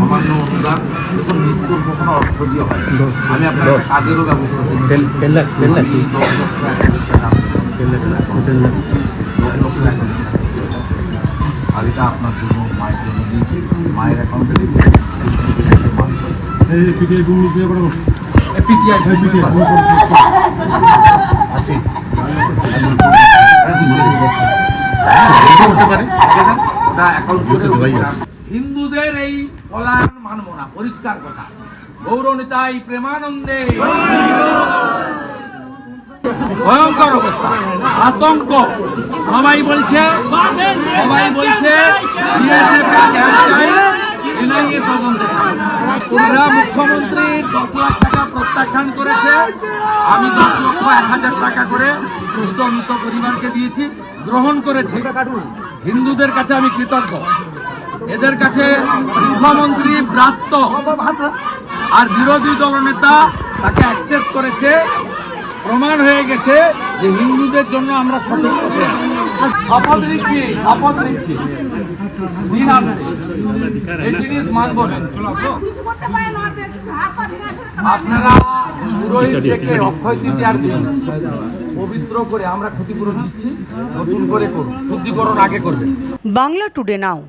সামান্য অনুদান দেখুন মৃত্যুর কখনো অর্থ দিয়ে হয়। আমি আপনার কাজেরও ব্যবস্থা। আর এটা আপনার জন্য মায়ের জন্য দিয়েছি। মায়ের অ্যাকাউন্টে দিচ্ছি আছে হতে পারে। ওটা অ্যাকাউন্ট করে দেওয়াই আছে। হিন্দুদের এই পলায়ন মানব না, পরিষ্কার কথা। গৌরনিতাই প্রেমানন্দে। ভয়ঙ্কর অবস্থা, আতঙ্ক। সবাই বলছে সবাই বলছে মুখ্যমন্ত্রী দশ লাখ টাকা প্রত্যাখ্যান করেছে, আমি দশ লক্ষ এক হাজার টাকা করে মৃত পরিবারকে দিয়েছি, গ্রহণ করেছে। হিন্দুদের কাছে আমি কৃতজ্ঞ। এদের কাছে মুখ্যমন্ত্রী ব্রাত্য আর বিরোধী দলনেতা তাকে অ্যাকসেপ্ট করেছে। প্রমাণ হয়ে গেছে যে হিন্দুদের জন্য আমরা সঠিক পথে। শপথ নিচ্ছি শপথ নিচ্ছি। দিন আসবে। এই জিনিস মানব আপনারা পুরোহিত থেকে অক্ষয় তৃতীয়ার দিন পবিত্র করে আমরা ক্ষতিপূরণ দিচ্ছি। নতুন করে করুন। শুদ্ধিকরণ আগে করবেন। বাংলা টুডে নাও